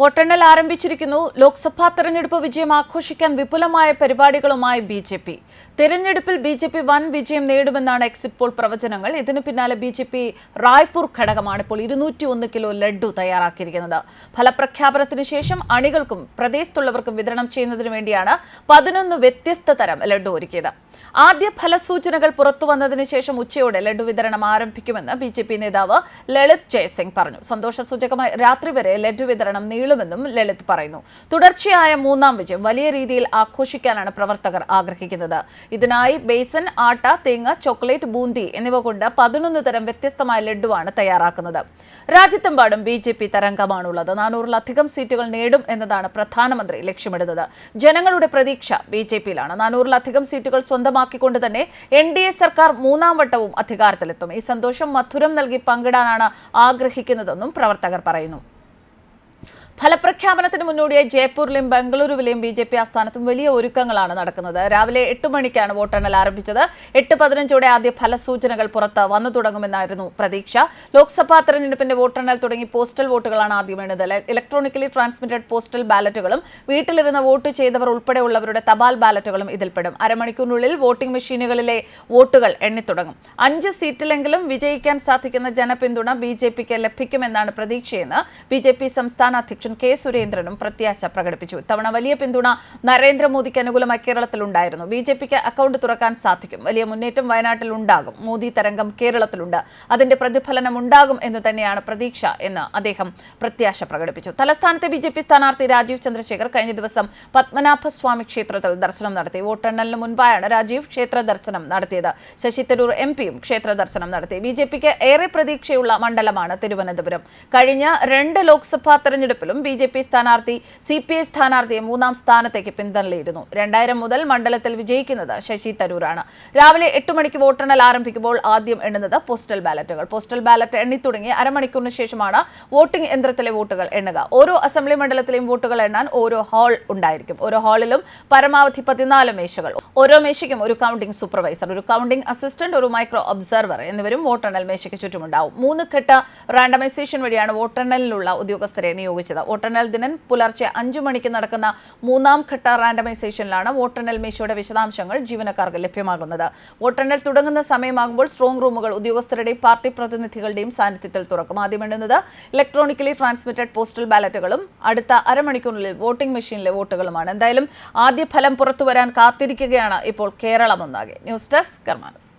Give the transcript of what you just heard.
വോട്ടെണ്ണൽ ആരംഭിച്ചിരിക്കുന്നു. ലോക്സഭാ തെരഞ്ഞെടുപ്പ് വിജയം ആഘോഷിക്കാൻ വിപുലമായ പരിപാടികളുമായി ബി ജെ പി. തെരഞ്ഞെടുപ്പിൽ ബി ജെ പി വൻ വിജയം നേടുമെന്നാണ് എക്സിറ്റ് പോൾ പ്രവചനങ്ങൾ. ഇതിനു പിന്നാലെ ബി ജെ പി റായ്പൂർ ഘടകമാണ് ഇപ്പോൾ ഇരുന്നൂറ്റി ഒന്ന് കിലോ ലഡ്ഡു തയ്യാറാക്കിയിരിക്കുന്നത്. ഫലപ്രഖ്യാപനത്തിന് ശേഷം അണികൾക്കും പ്രദേശത്തുള്ളവർക്കും വിതരണം ചെയ്യുന്നതിനു വേണ്ടിയാണ് പതിനൊന്ന് വ്യത്യസ്ത തരം ലഡ്ഡു ഒരുക്കിയത്. ആദ്യ ഫലസൂചനകൾ പുറത്തു വന്നതിന് ശേഷം ഉച്ചയോടെ ലഡു വിതരണം ആരംഭിക്കുമെന്ന് ബി ജെ പി നേതാവ് ലളിത് ജയസിംഗ് പറഞ്ഞു. സന്തോഷ സൂചകമായി രാത്രി വരെ ലഡു വിതരണം നീളുമെന്നും ലളിത് പറയുന്നു. തുടർച്ചയായ മൂന്നാം വിജയം വലിയ രീതിയിൽ ആഘോഷിക്കാനാണ് പ്രവർത്തകർ ആഗ്രഹിക്കുന്നത്. ഇതിനായി ബേസൻ ആട്ട തേങ്ങ ചോക്ലേറ്റ് ബൂന്തി എന്നിവ കൊണ്ട് പതിനൊന്ന് തരം വ്യത്യസ്തമായ ലഡുവാണ് തയ്യാറാക്കുന്നത്. രാജ്യത്തെമ്പാടും ബി ജെ പി തരംഗമാണുള്ളത്. നാനൂറിലധികം സീറ്റുകൾ നേടും എന്നതാണ് പ്രധാനമന്ത്രി ലക്ഷ്യമിടുന്നത്. ജനങ്ങളുടെ പ്രതീക്ഷ ബി ജെ പിയിലാണ്. നാനൂറിലധികം സീറ്റുകൾ സ്വന്തമാക്കിക്കൊണ്ട് തന്നെ എൻ ഡി എ സർക്കാർ മൂന്നാം വട്ടവും അധികാരത്തിലെത്തും. ഈ സന്തോഷം മധുരം നൽകി പങ്കിടാനാണ് ആഗ്രഹിക്കുന്നതെന്നും പ്രവർത്തകർ പറയുന്നു. ഫലപ്രഖ്യാപനത്തിന് മുന്നോടിയായി ജയ്പൂരിലെയും ബംഗളൂരുവിലെയും ബി ജെ പി ആസ്ഥാനത്തും വലിയ ഒരുക്കങ്ങളാണ് നടക്കുന്നത്. രാവിലെ എട്ട് മണിക്കാണ് വോട്ടെണ്ണൽ ആരംഭിച്ചത്. എട്ട് പതിനഞ്ചോടെ ആദ്യ ഫലസൂചനകൾ പുറത്ത് വന്നു തുടങ്ങുമെന്നായിരുന്നു പ്രതീക്ഷ. ലോക്സഭാ തെരഞ്ഞെടുപ്പിന്റെ വോട്ടെണ്ണൽ തുടങ്ങി പോസ്റ്റൽ വോട്ടുകളാണ് ആദ്യം എണ്ണത് ഇലക്ട്രോണിക്കലി ട്രാൻസ്മിറ്റഡ് പോസ്റ്റൽ ബാലറ്റുകളും വീട്ടിലിരുന്ന് വോട്ട് ചെയ്തവർ ഉൾപ്പെടെയുള്ളവരുടെ തപാൽ ബാലറ്റുകളും ഇതിൽപ്പെടും. അരമണിക്കൂറിനുള്ളിൽ വോട്ടിംഗ് മെഷീനുകളിലെ വോട്ടുകൾ എണ്ണിത്തുടങ്ങും. അഞ്ച് സീറ്റിലെങ്കിലും വിജയിക്കാൻ സാധിക്കുന്ന ജനപിന്തുണ ബി ജെ പിക്ക് ലഭിക്കുമെന്നാണ് പ്രതീക്ഷയെന്ന് ബി ജെ പി സംസ്ഥാന അധ്യക്ഷൻ കെ സുരേന്ദ്രനും പ്രത്യാശ പ്രകടിപ്പിച്ചു. ഇത്തവണ വലിയ പിന്തുണ നരേന്ദ്രമോദിക്ക് അനുകൂലമായി കേരളത്തിലുണ്ടായിരുന്നു. ബി ജെ പിക്ക് അക്കൗണ്ട് തുറക്കാൻ സാധിക്കും. വലിയ മുന്നേറ്റം വയനാട്ടിൽ ഉണ്ടാകും. മോദി തരംഗം കേരളത്തിലുണ്ട്. അതിന്റെ പ്രതിഫലനം ഉണ്ടാകും എന്ന് തന്നെയാണ് പ്രതീക്ഷ എന്ന് അദ്ദേഹം പ്രത്യാശ പ്രകടിപ്പിച്ചു. തലസ്ഥാനത്തെ ബി ജെ പി സ്ഥാനാർത്ഥി രാജീവ് ചന്ദ്രശേഖർ കഴിഞ്ഞ ദിവസം പത്മനാഭസ്വാമി ക്ഷേത്രത്തിൽ ദർശനം നടത്തി. വോട്ടെണ്ണലിന് മുൻപായാണ് രാജീവ് ക്ഷേത്ര ദർശനം നടത്തിയത്. ശശി തരൂർ എം പിയും ക്ഷേത്ര ദർശനം നടത്തി. ബി ജെ പിക്ക് ഏറെ പ്രതീക്ഷയുള്ള മണ്ഡലമാണ് തിരുവനന്തപുരം. കഴിഞ്ഞ രണ്ട് ലോക്സഭാ തെരഞ്ഞെടുപ്പിലും ബി ജെ പി സ്ഥാനാർത്ഥി സി പി ഐ സ്ഥാനാർത്ഥിയെ മൂന്നാം സ്ഥാനത്തേക്ക് പിന്തള്ളിയിരുന്നു. രണ്ടായിരം മുതൽ മണ്ഡലത്തിൽ വിജയിക്കുന്നത് ശശി തരൂരാണ്. രാവിലെ എട്ട് മണിക്ക് വോട്ടെണ്ണൽ ആരംഭിക്കുമ്പോൾ ആദ്യം എണ്ണുന്നത് പോസ്റ്റൽ ബാലറ്റുകൾ. പോസ്റ്റൽ ബാലറ്റ് എണ്ണിത്തുടങ്ങി അരമണിക്കൂറിന് ശേഷമാണ് വോട്ടിംഗ് യന്ത്രത്തിലെ വോട്ടുകൾ എണ്ണുക. ഓരോ അസംബ്ലി മണ്ഡലത്തിലെയും വോട്ടുകൾ എണ്ണാൻ ഓരോ ഹാൾ ഉണ്ടായിരിക്കും. ഓരോ ഹാളിലും പരമാവധി പതിനാല് മേശകൾ. ഓരോ മേശയ്ക്കും ഒരു കൗണ്ടിംഗ് സൂപ്പർവൈസർ ഒരു കൗണ്ടിംഗ് അസിസ്റ്റന്റ് ഒരു മൈക്രോ ഒബ്സർവർ എന്നിവരും വോട്ടെണ്ണൽ മേശയ്ക്ക് ചുറ്റുമുണ്ടാവും. മൂന്ന് ഘട്ട റാൻഡമൈസേഷൻ വഴിയാണ് വോട്ടെണ്ണലിനുള്ള ഉദ്യോഗസ്ഥരെ നിയോഗിച്ചത്. വോട്ടെണ്ണൽ ദിനം പുലർച്ചെ അഞ്ചു മണിക്ക് നടക്കുന്ന മൂന്നാം ഘട്ട റാൻഡമൈസേഷനിലാണ് വോട്ടെണ്ണൽ മേശയുടെ വിശദാംശങ്ങൾ ജീവനക്കാർക്ക് ലഭ്യമാകുന്നത്. വോട്ടെണ്ണൽ തുടങ്ങുന്ന സമയമാകുമ്പോൾ സ്ട്രോങ് റൂമുകൾ ഉദ്യോഗസ്ഥരുടെയും പാർട്ടി പ്രതിനിധികളുടെയും സാന്നിധ്യത്തിൽ തുറക്കും. ആദ്യം എണ്ണുന്നത് ഇലക്ട്രോണിക്കലി ട്രാൻസ്മിറ്റഡ് പോസ്റ്റൽ ബാലറ്റുകളും അടുത്ത അരമണിക്കൂറിനുള്ളിൽ വോട്ടിംഗ് മെഷീനിലെ വോട്ടുകളുമാണ്. എന്തായാലും ആദ്യ ഫലം പുറത്തുവരാൻ കാത്തിരിക്കുകയാണ് ഇപ്പോൾ കേരളം ഒന്നാകെ ന്യൂസ് ഡെസ്ക് കർമാനസ്.